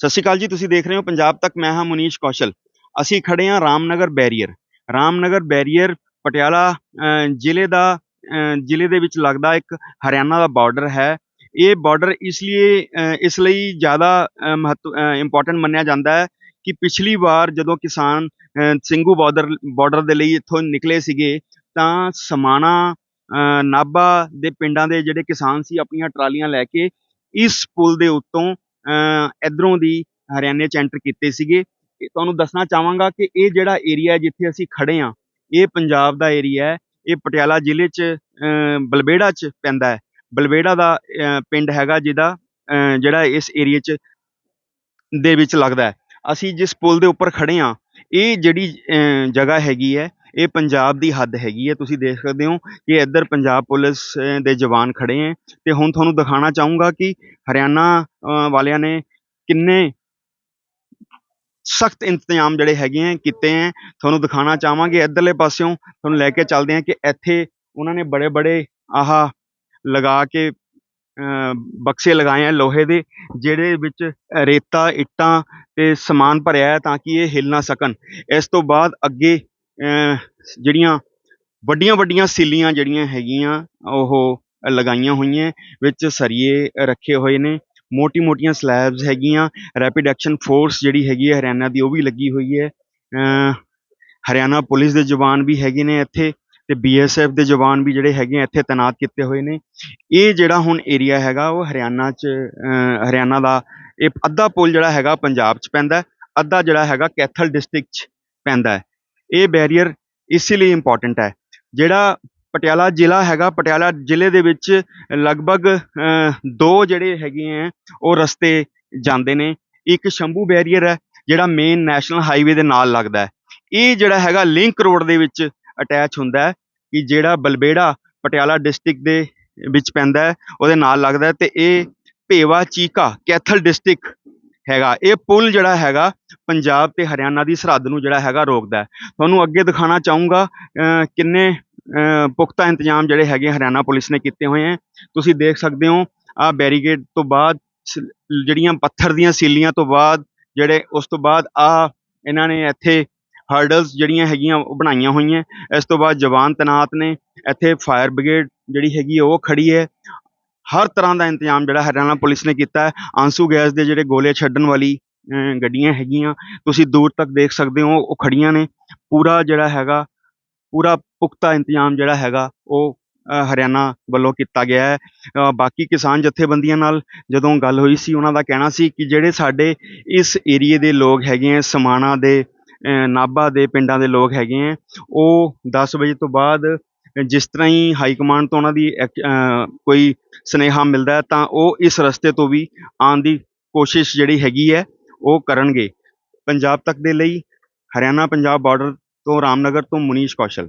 ਸਤਿ ਸ਼੍ਰੀ ਅਕਾਲ ਜੀ ਤੁਸੀਂ ਦੇਖ ਰਹੇ ਹੋ ਪੰਜਾਬ ਤੱਕ ਮੈਂ ਹਾਂ ਮੁਨੀਸ਼ ਕੌਸ਼ਲ। ਅਸੀਂ ਖੜੇ ਹਾਂ ਰਾਮਨਗਰ ਬੈਰੀਅਰ। ਰਾਮਨਗਰ ਬੈਰੀਅਰ ਪਟਿਆਲਾ ਜ਼ਿਲ੍ਹੇ ਦਾ ਜ਼ਿਲ੍ਹੇ ਦੇ ਵਿੱਚ ਲੱਗਦਾ ਇੱਕ ਹਰਿਆਣਾ ਦਾ ਬਾਰਡਰ ਹੈ। ਇਹ ਬਾਰਡਰ ਇਸ ਲਈ ਇਸ ਲਈ ਜ਼ਿਆਦਾ ਮਹੱਤਵ ਇੰਪੋਰਟੈਂਟ ਮੰਨਿਆ ਜਾਂਦਾ ਹੈ ਕਿ ਪਿਛਲੀ ਵਾਰ ਜਦੋਂ ਕਿਸਾਨ ਅਹ, ਸਿੰਘੂ ਬਾਰਡਰ ਬਾਰਡਰ ਦੇ ਲਈ ਇੱਥੋਂ ਨਿਕਲੇ ਸੀਗੇ ਤਾਂ ਸਮਾਣਾ ਅਹ, ਨਾਭਾ ਦੇ ਪਿੰਡਾਂ ਦੇ ਜਿਹੜੇ ਕਿਸਾਨ ਸੀ ਆਪਣੀਆਂ ਟਰਾਲੀਆਂ ਲੈ ਕੇ ਇਸ ਪੁਲ ਦੇ ਉੱਤੋਂ ਇਧਰੋਂ ਦੀ ਹਰਿਆਣੇ ਚ ਐਂਟਰ ਕੀਤੇ ਸੀਗੇ। ਇਹ ਤੁਹਾਨੂੰ ਦੱਸਣਾ ਚਾਹਾਂਗਾ ਕਿ ਇਹ ਜਿਹੜਾ ਏਰੀਆ ਜਿੱਥੇ ਅਸੀਂ ਖੜੇ ਆ ਇਹ ਪੰਜਾਬ ਦਾ ਏਰੀਆ ਹੈ। ਇਹ ਪਟਿਆਲਾ ਜ਼ਿਲ੍ਹੇ ਚ ਬਲਬੇੜਾ ਚ ਪੈਂਦਾ ਹੈ। ਬਲਬੇੜਾ ਦਾ ਪਿੰਡ ਹੈਗਾ ਜਿਹਦਾ ਜਿਹੜਾ ਇਸ ਏਰੀਆ ਚ ਦੇ ਵਿੱਚ ਲੱਗਦਾ ਅਸੀਂ ਜਿਸ ਪੁਲ ਦੇ ਉੱਪਰ ਖੜੇ ਆ ਇਹ ਜਿਹੜੀ ਜਗ੍ਹਾ ਹੈਗੀ ਹੈ ਇਹ ਪੰਜਾਬ ਦੀ ਹੱਦ ਹੈਗੀ ਹੈ। ਤੁਸੀਂ ਦੇਖ ਸਕਦੇ ਹੋ ਕਿ ਇੱਧਰ ਪੰਜਾਬ ਪੁਲਿਸ ਦੇ ਜਵਾਨ ਖੜੇ ਹੈ ਤੇ ਹੁਣ ਤੁਹਾਨੂੰ ਦਿਖਾਉਣਾ ਚਾਹੂੰਗਾ ਕਿ ਹਰਿਆਣਾ ਵਾਲਿਆਂ ਨੇ ਕਿੰਨੇ ਸਖਤ ਇੰਤਜ਼ਾਮ ਜਿਹੜੇ ਹੈਗੇ ਹੈ, ਕੀਤੇ ਹੈ। ਤੁਹਾਨੂੰ ਦਿਖਾਉਣਾ ਚਾਹਾਂਗੇ ਇੱਧਰਲੇ ਪਾਸਿਓਂ, ਤੁਹਾਨੂੰ ਲੈ ਕੇ ਚੱਲਦੇ ਹਾਂ ਕਿ ਇੱਥੇ ਉਹਨਾਂ ਨੇ ਬੜੇ ਬੜੇ ਆਹ ਲਗਾ ਕੇ, ਅਹ, ਬਕਸੇ ਲਗਾਏ ਆ ਲੋਹੇ ਦੇ, ਜਿਹੜੇ ਵਿੱਚ ਰੇਤਾ, ਇੱਟਾਂ ਤੇ ਸਮਾਨ ਭਰਿਆ ਹੈ ਤਾਂ ਕਿ ਇਹ ਹਿੱਲ ਨਾ ਸਕਣ। ਇਸ ਤੋਂ ਬਾਅਦ ਅੱਗੇ ਜਿਹੜੀਆਂ ਵੱਡੀਆਂ ਵੱਡੀਆਂ ਸੀਲੀਆਂ ਜਿਹੜੀਆਂ ਹੈਗੀਆਂ, ਉਹ ਲਗਾਈਆਂ ਹੋਈਆਂ, ਵਿੱਚ ਸਰੀਏ ਰੱਖੇ ਹੋਏ ਨੇ। ਮੋਟੀ ਮੋਟੀਆਂ ਸਲੈਬਸ ਹੈਗੀਆਂ ਰੈਪਿਡ ਐਕਸ਼ਨ ਫੋਰਸ ਜਿਹੜੀ ਹੈਗੀ ਹੈ ਹਰਿਆਣਾ ਦੀ, ਉਹ ਵੀ ਲੱਗੀ ਹੋਈ ਹੈ। ਹਰਿਆਣਾ ਪੁਲਿਸ ਦੇ ਜਵਾਨ ਵੀ ਹੈਗੇ ਨੇ ਇੱਥੇ ਤੇ ਬੀਐਸਐਫ ਦੇ ਜਵਾਨ ਵੀ ਜਿਹੜੇ ਹੈਗੇ ਆ, ਇੱਥੇ ਤਾਇਨਾਤ ਕੀਤੇ ਹੋਏ ਨੇ। ਇਹ ਜਿਹੜਾ ਹੁਣ ਏਰੀਆ ਹੈਗਾ, ਉਹ ਹਰਿਆਣਾ ਚ ਹਰਿਆਣਾ ਦਾ ਇਹ ਅੱਧਾ ਪੁਲ ਜਿਹੜਾ ਹੈਗਾ, ਪੰਜਾਬ ਚ ਪੈਂਦਾ ਅੱਧਾ ਜਿਹੜਾ ਹੈਗਾ, ਕੈਥਲ ਡਿਸਟ੍ਰਿਕਟ ਚ ਪੈਂਦਾ ਇਹ ਬੈਰੀਅਰ ਇਸ ਲਈ ਇੰਪੋਰਟੈਂਟ ਹੈ। ਜਿਹੜਾ ਪਟਿਆਲਾ ਜ਼ਿਲ੍ਹਾ ਹੈਗਾ, ਪਟਿਆਲਾ ਜ਼ਿਲ੍ਹੇ ਦੇ ਵਿੱਚ ਲਗਭਗ ਦੋ ਜਿਹੜੇ ਹੈਗੇ ਹੈ ਉਹ ਰਸਤੇ ਜਾਂਦੇ ਨੇ। ਇੱਕ ਸ਼ੰਭੂ ਬੈਰੀਅਰ ਹੈ, ਜਿਹੜਾ ਮੇਨ ਨੈਸ਼ਨਲ ਹਾਈਵੇ ਦੇ ਨਾਲ ਲੱਗਦਾ ਇਹ ਜਿਹੜਾ ਹੈਗਾ ਲਿੰਕ ਰੋਡ ਦੇ ਵਿੱਚ ਅਟੈਚ ਹੁੰਦਾ ਕਿ ਜਿਹੜਾ ਬਲਬੇੜਾ ਪਟਿਆਲਾ ਡਿਸਟ੍ਰਿਕਟ ਦੇ ਵਿੱਚ ਪੈਂਦਾ ਉਹਦੇ ਨਾਲ ਲੱਗਦਾ ਹੈ ਤੇ ਇਹ ਭੇਵਾ ਚੀਕਾ ਕੈਥਲ ਡਿਸਟ੍ਰਿਕਟ ਹੈਗਾ। ਇਹ ਪੁਲ ਜਿਹੜਾ ਹੈਗਾ, ਪੰਜਾਬ ਤੇ ਹਰਿਆਣਾ ਦੀ ਸਰਹੱਦ ਨੂੰ ਜਿਹੜਾ ਹੈਗਾ ਰੋਕਦਾ ਤੁਹਾਨੂੰ ਅੱਗੇ ਦਿਖਾਣਾ ਚਾਹੂੰਗਾ ਕਿੰਨੇ ਪੁਖਤਾ ਇੰਤਜ਼ਾਮ ਜਿਹੜੇ ਹੈਗੇ ਹਰਿਆਣਾ ਪੁਲਿਸ ਨੇ ਕੀਤੇ ਹੋਏ ਹੈ ਤੁਸੀਂ ਦੇਖ ਸਕਦੇ ਹੋ ਆ ਬੈਰੀਗੇਡ ਤੋਂ ਬਾਅਦ ਜਿਹੜੀਆਂ ਪੱਥਰ ਦੀਆਂ ਸੀਲੀਆਂ ਤੋਂ ਬਾਅਦ ਜਿਹੜੇ, ਉਸ ਤੋਂ ਬਾਅਦ ਆ ਇਹਨਾਂ ਨੇ ਇੱਥੇ ਹਰਡਲਸ ਜਿਹੜੀਆਂ ਹੈਗੀਆਂ ਉਹ ਬਣਾਈਆਂ ਹੋਈਆਂ। ਇਸ ਤੋਂ ਬਾਅਦ ਜਵਾਨ ਤੈਨਾਤ ਨੇ। ਇੱਥੇ ਫਾਇਰ ਬ੍ਰਿਗੇਡ ਜਿਹੜੀ ਹੈਗੀ ਉਹ ਖੜੀ ਹੈ। ਹਰ ਤਰ੍ਹਾਂ ਦਾ ਇੰਤਜ਼ਾਮ ਜਿਹੜਾ ਹਰਿਆਣਾ ਪੁਲਿਸ ਨੇ ਕੀਤਾ ਆਂਸੂ ਗੈਸ ਦੇ ਜਿਹੜੇ ਗੋਲੇ ਛੱਡਣ ਵਾਲੀ ਗੱਡੀਆਂ ਹੈਗੀਆਂ, ਤੁਸੀਂ ਦੂਰ ਤੱਕ ਦੇਖ ਸਕਦੇ ਹੋ, ਉਹ ਖੜੀਆਂ ਨੇ। ਪੂਰਾ ਜਿਹੜਾ ਹੈਗਾ, ਪੂਰਾ ਪੁਖਤਾ ਇੰਤਜ਼ਾਮ ਜਿਹੜਾ ਹੈਗਾ, ਉਹ ਹਰਿਆਣਾ ਵੱਲੋਂ ਕੀਤਾ ਗਿਆ ਹੈ। ਬਾਕੀ ਕਿਸਾਨ ਜਥੇਬੰਦੀਆਂ ਨਾਲ ਜਦੋਂ ਗੱਲ ਹੋਈ ਸੀ, ਉਹਨਾਂ ਦਾ ਕਹਿਣਾ ਸੀ ਕਿ ਜਿਹੜੇ ਸਾਡੇ ਇਸ ਏਰੀਏ ਦੇ ਲੋਕ ਹੈਗੇ ਆ, ਸਮਾਣਾ ਦੇ ਨਾਭਾ ਦੇ ਪਿੰਡਾਂ ਦੇ ਲੋਕ ਹੈਗੇ ਆ, ਉਹ 10 ਵਜੇ ਤੋਂ ਬਾਅਦ ਜਿਸ ਤਰ੍ਹਾਂ ਹੀ ਹਾਈ ਕਮਾਂਡ ਤੋਂ ਉਹਨਾਂ ਦੀ ਐਕ- ਕੋਈ ਸੁਨੇਹਾ ਮਿਲਦਾ ਤਾਂ ਉਹ ਇਸ ਰਸਤੇ ਤੋਂ ਵੀ ਆਉਣ ਦੀ ਕੋਸ਼ਿਸ਼ ਜਿਹੜੀ ਹੈਗੀ ਹੈ, ਉਹ ਕਰਨਗੇ। ਪੰਜਾਬ ਤੱਕ ਦੇ ਲਈ ਹਰਿਆਣਾ ਪੰਜਾਬ ਬਾਰਡਰ ਤੋਂ ਰਾਮਨਗਰ ਤੋਂ ਮੁਨੀਸ਼ ਕੌਸ਼ਲ।